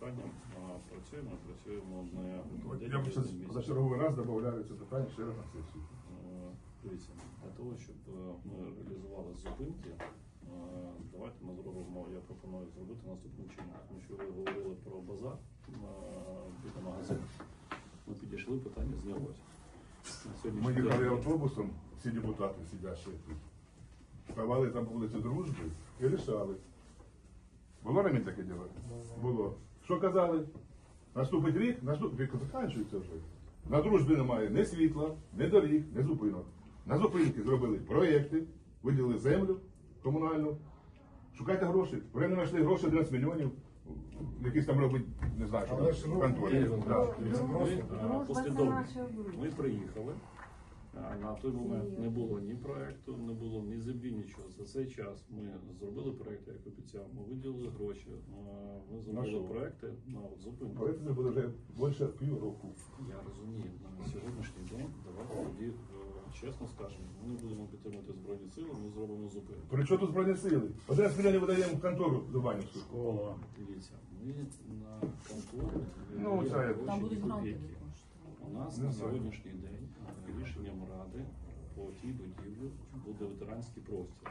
питанням працюємо, працюємо не Я за черговий раз додавляю це питання ще раз на сесію. Е, Дивіться, для того, щоб е, ми реалізували зупинки, е, давайте ми зробимо, я пропоную зробити наступним чином, тому що ви говорили про базар на біля магазину. Ми підійшли, питання знялося. Ми їхали автобусом, всі депутати сидячі тут. Ставали там по вулиці Дружби і рішали. Було раніше таке діло? Було. Що казали? Наступить рік, наступить рік закінчується вже. На дружбі немає ні світла, ні доріг, ні зупинок. На зупинки зробили проєкти, виділили землю комунальну. Шукайте гроші. Вже не знайшли гроші 11 мільйонів. Якісь там робить, не знаю, що там, рух конторі. обручка. Ми приїхали. На той момент не було ні проекту, не було ні землі, нічого. За цей час ми зробили проект, як обіцяв. Ми виділили гроші. Ми зробили проекти на зупинку. Проєкт це буде вже більше півроку. Я розумію, на сьогоднішній день давайте тоді е, чесно скажемо, ми не будемо підтримувати збройні сили, ми зробимо зупинку. При чому тут збройні сили? 11 мільйонів видаємо в контору Дубанівську. Школа. Дивіться, ми на контору Ну, це- Там будуть копійки. У нас на сьогоднішній день е, рішенням ради по тій будівлі буде ветеранський простір,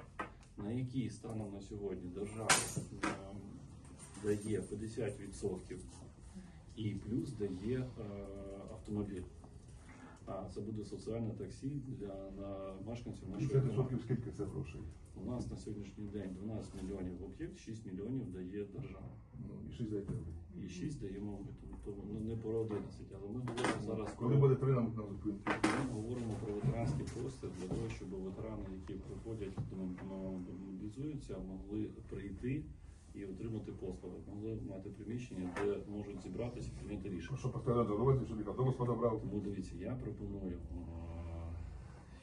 на який станом на сьогодні держава е, дає 50% і плюс дає е, автомобіль. А це буде соціальне таксі для на мешканців нашої громади. скільки це грошей? У нас на сьогоднішній день 12 мільйонів в об'єкт, 6 мільйонів дає держава. Ну, і 6 дайте. І 6 даємо тобто ну, не по 11, але ми говоримо зараз Коли буде три нам на зупинці? Ми говоримо про ветеранський простір для того, щоб ветерани, які приходять, мобілізуються, могли прийти і отримати послуги, могли мати приміщення, де можуть зібратися і прийняти рішення. Що на дорозі, щоб їх автобус подобрав? Тому дивіться, я пропоную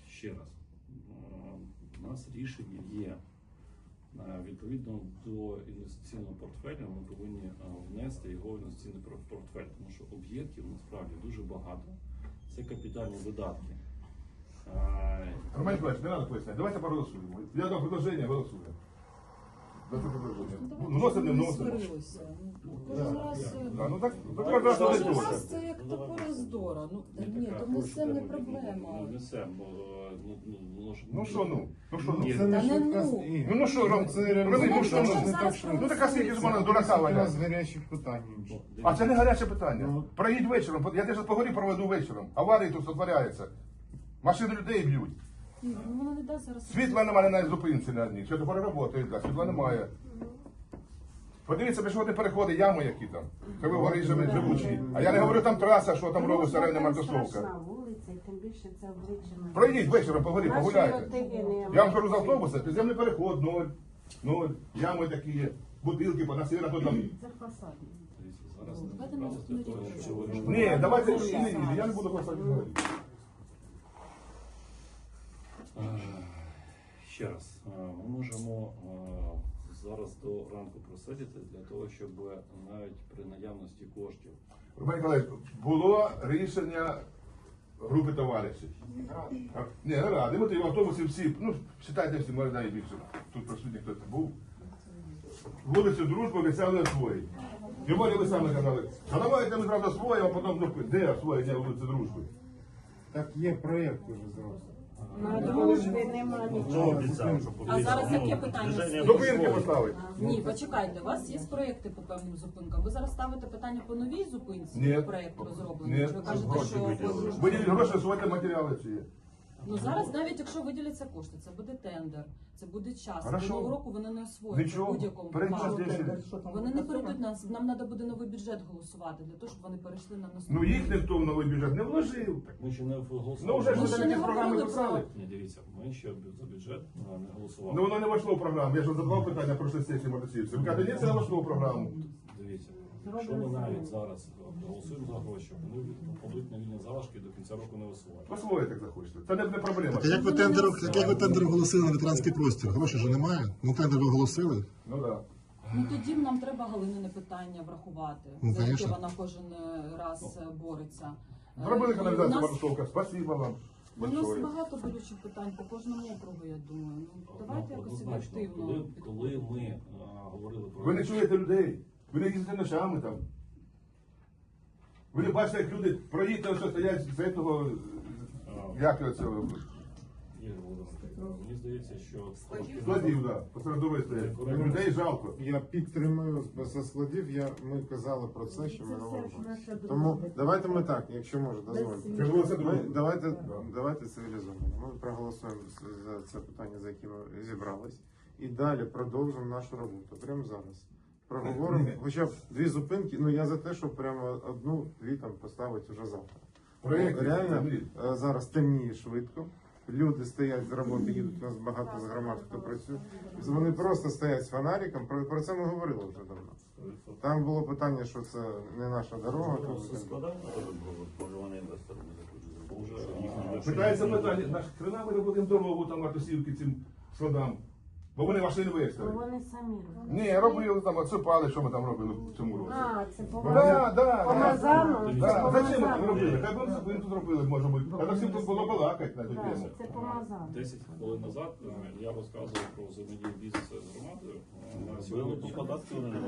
ще раз. У нас рішення є. Відповідно до інвестиційного портфеля ми повинні внести його в інвестиційний портфель, тому що об'єктів насправді дуже багато. Це капітальні видатки. Роман Николаевич, не треба поясняти. Давайте проголосуємо. Я дам предложення, голосуємо. За це не. Ну, Кожен раз е, ну так, так раз кожен дуже. раз це як. Ну ні, то не це не проблема. Несемо, ну, ну, воно ж- Ну що ну? Ну що ну? Ні. Це Та не не шутка ну. з. Ну, ну що, Ром, це реалізм, ну, що, ну, Ну така скільки з мене дурака валяє. з гарячих питань. А це не гаряче питання. Ну. Проїдь вечором. Я теж по горі проведу вечором. Аварії тут сотворяються. Машини людей б'ють. Ну вона не дасть зараз. Світла немає на зупинці на одній. Світофори працюють, да, світла немає. Подивіться, пішохідні переходи, ями які там. Це ви говорите, що ми живучі. А я не говорю там траса, що там робиться районна мартосовка. Вулиця, і тим більше це обличчя. Пройдіть вечором по погуляйте. Я вам кажу з автобуса, підземний переход, ноль, ноль, ями такі є, бутилки понасили, то там. Це фасадні. Рішимо. Ні, давайте, ні, я не буду просто говорити. Е, Ще раз, е, ми можемо е, зараз до ранку просидіти для того, щоб навіть при наявності коштів Роман Ніколаївич, було рішення групи товаришів. Ні, не ради. Ми в автобусі всі, ну, вважайте всі, може, навіть більше. Тут присутній хтось був. Вулицю дружби обіцяли освоїти. Тим більше ви самі казали, а давайте ми зразу освоїмо, а потім ну, де освоєння вулиці дружби? Так є проєкт уже зразу. На дружбі нема нічого. А зараз яке питання стоїть? Зупинки поставити. Ні, почекайте, у вас є проєкти по певним зупинкам. Ви зараз ставите питання по новій зупинці? Ні. Проєкт розроблений. Ні. Чи Ви кажете, що Виділіть гроші, освоїти матеріали ці є. Ну зараз навіть якщо виділяться кошти, це буде тендер, це буде час. Хорошо. До нового року вони не освоять в будь-якому випадку. здесь. Вони не перейдуть нас. Нам треба буде новий бюджет голосувати для того, щоб вони перейшли на наступний. Ну їх ніхто в новий бюджет не вложив. Так ми ще не голосували. Ну вже ж Ми ще не програми говорили писали. Ні, дивіться, ми ще за бюджет е, не голосували. Ну воно не війшло в програму. Я ж вам задавав питання про сесії мотоциків. Ви кажете, ні, це не війшло в програму. Дивіться, якщо ми навіть зараз голосуємо за гроші, вони попадуть на вільні залишки і до кінця року не висувають. Освоїти, як захочете. Це не, не проблема. Так як ви тендер, як ви тендер оголосили на ветеранський простір? Грошей же немає. Ну тендер ви оголосили. Ну так. Ну тоді нам треба Галинине питання врахувати, Ну, за яке конечно. вона кожен е, раз е, бореться. Е, Зробили каналізацію у нас- Мотосовка. Спасибо вам. У нас большое. багато болючих питань по кожному округу, я думаю. Ну давайте якось Однозначно, об'єктивно коли, коли ми е, говорили про Ви не чуєте людей. Ви не їздите ночами там. Ви не бачите, як люди проїхали, що стоять з цього, як його цього, Ігор мені здається, що складів, да, посеред дороги стоять. Людей жалко. Я підтримую за складів. Я ми казали про це, що ми дружба. Тому давайте ми так, якщо може, дозвольте. Ми, давайте, давайте цивілізовано. Ми проголосуємо за це питання, за яке ми зібрались, і далі продовжимо нашу роботу. Прямо зараз. Проговоримо хоча б дві зупинки. Ну я за те, щоб прямо одну-дві там поставити вже завтра. Проєкти, реально е, зараз темніє швидко. Люди стоять з роботи, їдуть у нас багато з громад, хто працює. Вони просто стоять з фонариком. Про, про це ми говорили вже давно. Там було питання, що це не наша дорога. то- Може вони інвестори не. Питається питання, наш хрена ми робимо дорогу там Мартусівки цим складам. Бо вони машини виставили. Вони самі роблять. Ні, робили там, отсипали, що ми там робили в цьому році. А, це Да, да, по да. Це зачем ми це робили? Хай би ми зупинку зробили, може бути. А так всім тут було балакати на цю тему. Це по Мазану. 10 хвилин назад е, я розказував про взаємодію бізнесу з громадою. Е, На сьогодні по податку, вони не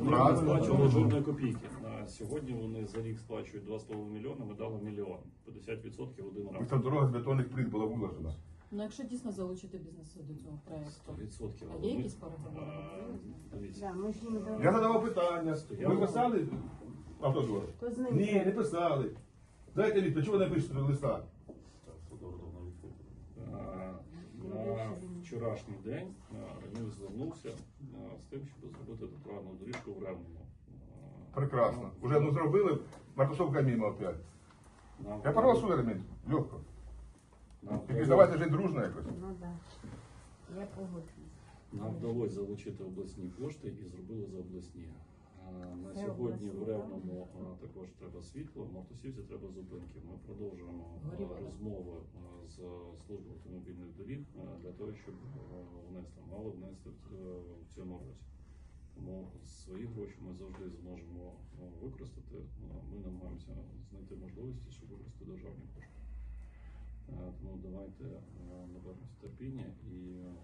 Вони сплачували жодної копійки. На сьогодні вони за рік сплачують 2,5 мільйона, ми дали мільйон. 50% один раз. Там дорога з бетонних плит була виложена. Ну якщо дійсно залучити бізнес до цього проекту, 100%. а є якісь переговори? Дивіться. Да, ми ж їм дали. Я задавав питання. Ви писали автодор? То з ним Ні, не писали. Дайте відповідь, чого ви не пишете листа? Е, На вчорашній день е, Ремів звернувся е, з тим, щоб зробити тротуарну доріжку в Ревному. Е, Прекрасно. Уже ну зробили, Мартусовка мимо опять. нам Я проголосую, Ремін, легко. Тільки вдалося- давайте жити дружно якось. Ну так. Я погоджуюсь. Нам вдалося залучити обласні кошти і зробили за обласні. Е, На Це сьогодні обласні, в Ревному е, також треба світло, в Мартусівці треба зупинки. Ми продовжуємо е, Горівка. розмови е, з службою автомобільних доріг е, для того, щоб е, внести, мали внести в ц- в цьому році. Тому свої гроші ми завжди зможемо е, використати. Е, Ми намагаємося знайти можливості, щоб використати державні кошти. Е, Тому давайте е, наберемося терпіння і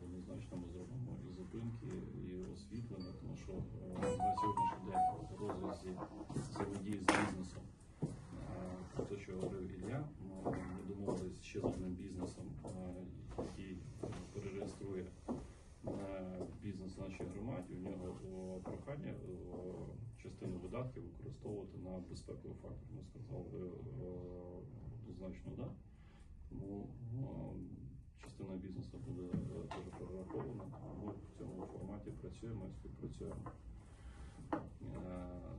однозначно ми зробимо і зупинки, і освітлення, тому що е, на сьогоднішній день в розв'язі взаємодії з бізнесом про те, що говорив Ілля, ми домовилися ще з одним бізнесом, який перереєструє бізнес в нашій громаді. У нього прохання частину видатків використовувати на безпековий фактор. Ми сказали однозначно да. Тому частина бізнесу буде е, теж перерахована. Ми в цьому форматі працюємо і співпрацюємо. Е,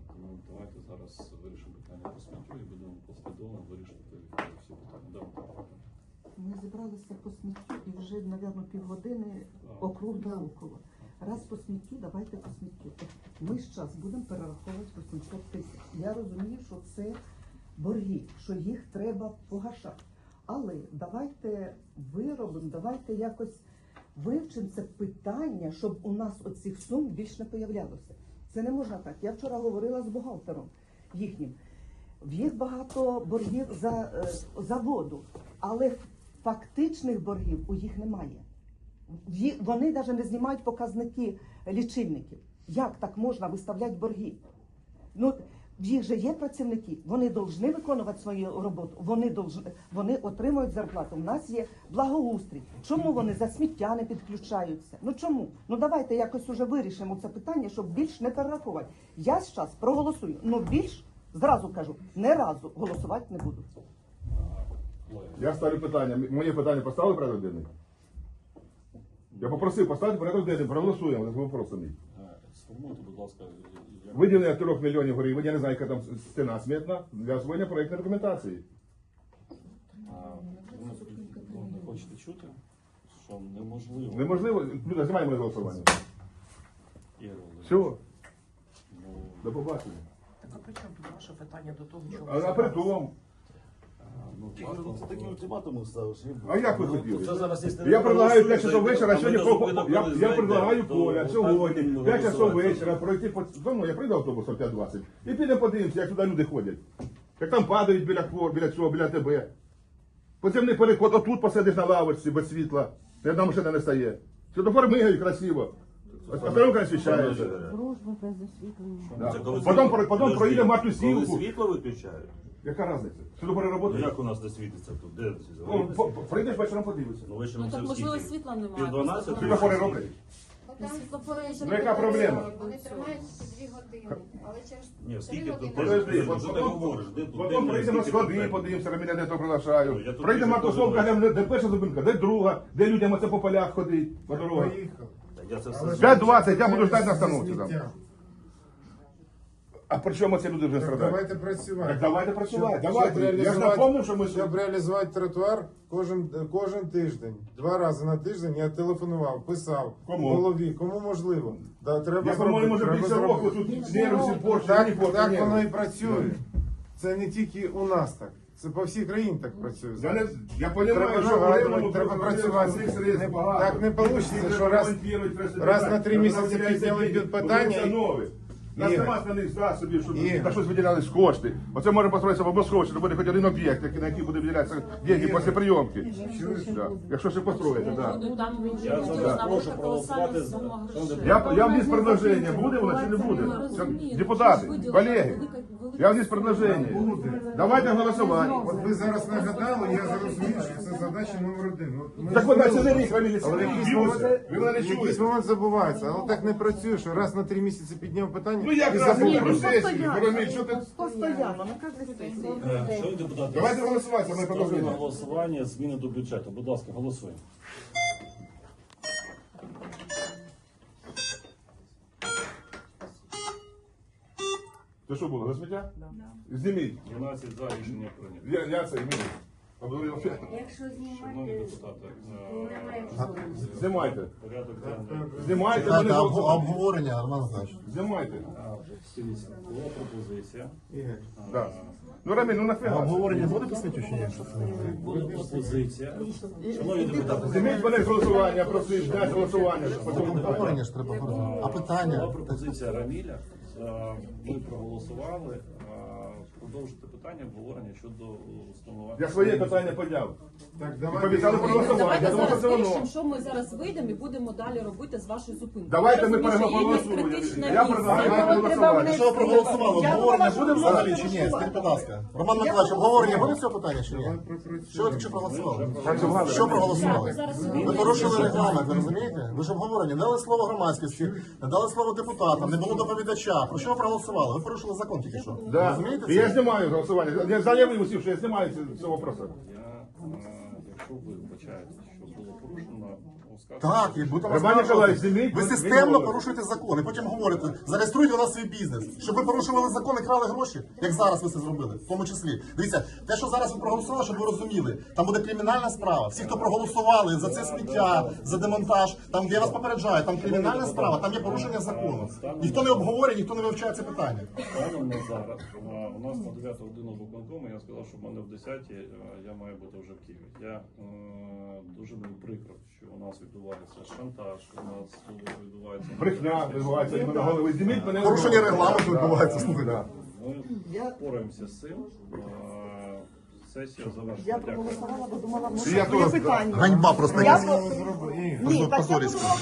Тому давайте зараз вирішимо питання по сміттю і будемо послідовно вирішувати всі питання. Ми зібралися по сміттю і вже, мабуть, півгодини округ около. Раз по сміттю, давайте по сміттю. Ми ж час будемо перераховувати 800 тисяч. Я розумію, що це борги, що їх треба погашати. Але давайте виробимо, давайте якось вивчимо це питання, щоб у нас оцих сум більш не появлялося. Це не можна так. Я вчора говорила з бухгалтером їхнім. В їх багато боргів за, е, за воду, але фактичних боргів у їх немає. Вони навіть не знімають показники лічильників. Як так можна виставляти борги? Ну, в їх же є працівники, вони повинні виконувати свою роботу, вони, должны, вони отримують зарплату. У нас є благоустрій. Чому вони за сміття не підключаються? Ну чому? Ну давайте якось уже вирішимо це питання, щоб більш не перераховувати. Я зараз проголосую, ну більш зразу кажу, не разу голосувати не буду. Я ставлю питання. Моє питання поставили порядок денний? Я попросив поставити порядок денний, проголосуємо за вопрос мій. Е, Сформуйте, будь ласка, як- Виділення 3 мільйонів гривень, я не знаю, яка там стіна смітна, для освоєння проєктної документації. А, ви ну, не хочете чути, що неможливо. Неможливо, Люда, знімай моє голосування. Ігор Володимирович, Все, ну, до побачення. Так а при чому тут ваше питання до того, що А, а при тому, Ну, ну, це такі ультиматуми ставиш. А як ви Ну, хотіли? Це зараз, якщо я предлагаю 5 часов вечора, а ми сьогодні до по- зупинок я, предлагаю то так сьогодні, будемо 5 часов голосувати. вечора пройти по мною, я прийду автобусом 5.20 і підемо подивимося, як туди люди ходять. Як там падають біля хвор, біля цього, біля тебе. Поцемний переход, отут посидиш на лавочці без світла, ні одна машина не стає. Світофор мигають красиво. Остановка освіщається. Дружба без освітлення. Да. Це коли Потім, світло- потім проїде Коли Матусівку. світло виключають, Яка різниця? Світлофори ну роботи? як у нас не світиться тут? Де? Ну, по- по- Прийдеш вечором подивишся. Ну вечором Ну так можливо скільки? світла немає. Пів 12? Світлофори роблять. Ну, яка проблема? Вони тримаються дві години, але через Ні, три скільки тут? години. Подожди, Що ти потім- говориш? Де тут? Потім де прийдемо сходи, питань? подивимося, мене де то Ну, приглашають. я тут Прийде більше Матусовка, теж глянемо, де перша зупинка, де друга, де людям оце по полях ходить, по дорогах. Та Я це все знаю. 5.20, я буду ждати на остановці там. А при чому ці люди вже Так страдають? давайте працювати. Так давайте працювати, Щоб- давайте. щоб Я ж реалізувати- що ми Щоб реалізувати тротуар кожен, кожен тиждень, два рази на тиждень я телефонував, писав Кому? голові, кому можливо. Да, треба Я по-моєму, може більше року тут нервів, порчі, Так, порчі, так нервів. воно і працює. Це не тільки у нас так. Це по всій країні так працює. Я, не, я Треба що нагадувати, треба працювати. Не- так не вийде, що раз- раз на три місяці підняли і- нові. Нас Ігор. нема основних засобів, щоб Ігор. на щось виділялись кошти. Оце може построїтися в Обосховищі, буде хоч один об'єкт, який- на який буде виділятися деньги після прийомки. Да. Якщо ще построїться, так. Ну, там Я прошу проголосувати за- грошей. Я, я вніс предложення, буде воно чи не буде? Депутати, колеги, я вніс предложення. Давайте голосувати. От ви зараз нагадали, я зрозумів, що це задача номер один. От ми Так ж от на говорили, цілий рік Але якийсь момент, Ви мене не якийсь чуєте. момент забувається, але так не працює, що раз на три місяці підняв питання Ну як і раз забув. на про це. сесії, Роміль, що ти? Постоянно, на кожній сесії. Шановні депутати, Давайте голосувати, моє ставлю на голосування зміни до бюджету. Будь ласка, голосуємо. Це що було, за сміття? Зніміть. 12 за рішення прийнято. Я, я це імію. Обговорив. Якщо Шановні знімати, депутати, е, немає чого. Знімайте. порядок денний. Знімайте, Чекайте, вони голосувати. обговорення, Роман Михайлович. Знімайте. А, Дивіться, була пропозиція. Да. Ну, Раміль, ну нафіга. Обговорення буде сміттю чи ні? Була пропозиція. Шановні депутати, Зніміть мене з голосування, просив, зняти голосування. Обговорення ж треба. А була питання? пропозиція Раміля. Е, Ми проголосували е, продовжити питання обговорення щодо встановлення. Я своє питання підняв. Так, давайте. пообіцяли проголосувати. Давайте Я думав, що зараз це воно. що ми зараз вийдемо і будемо далі робити з вашою зупинкою. Давайте ми розумію, що є якесь переголосуємо. Я предлагаю Треба внести- ви проголосували, обговорення буде взагалі чи ні? Скажіть, будь ласка. Роман Миколаївич, обговорення буде цього питання чи ні? Що ви що проголосували? Що проголосували? Ви порушили регламент, ви розумієте? Ви ж обговорення, не дали слово громадськості, не дали слово депутатам, не було доповідача. Про що ви проголосували? Ви порушили закон тільки що. Да. Розумієте я це? знімаю голосування. Я заявив усім, що я знімаюся з цього вопросу. Я, е, якщо ви вбачаєте, що було порушено, Так, і будемо Роман Ви системно порушуєте закон, і потім говорите, зареєструйте у нас свій бізнес, щоб ви порушували закон і крали гроші, як зараз ви це зробили, в тому числі. Дивіться, те, що зараз ви проголосували, щоб ви розуміли, там буде кримінальна справа. Всі, хто проголосували за це сміття, за демонтаж, там де я вас попереджаю, там кримінальна справа, там є порушення закону. Ніхто не обговорює, ніхто не вивчає це питання. Станом на зараз у нас на 9 годину виконкому я сказав, що в мене в 10 е, я маю бути вже в Києві. Я е, дуже мені прикро, що у нас відбувається шантаж, у нас відбувається Брехня відбувається і на голови. Зніміть мене. Порушення регламенту відбувається. слухай, Да. Ми впораємося з цим. Е, Сесія Я завершена. Дякую. проголосувала, бо думала, що я питання. Ганьба просто Я. Ні, так я подумала,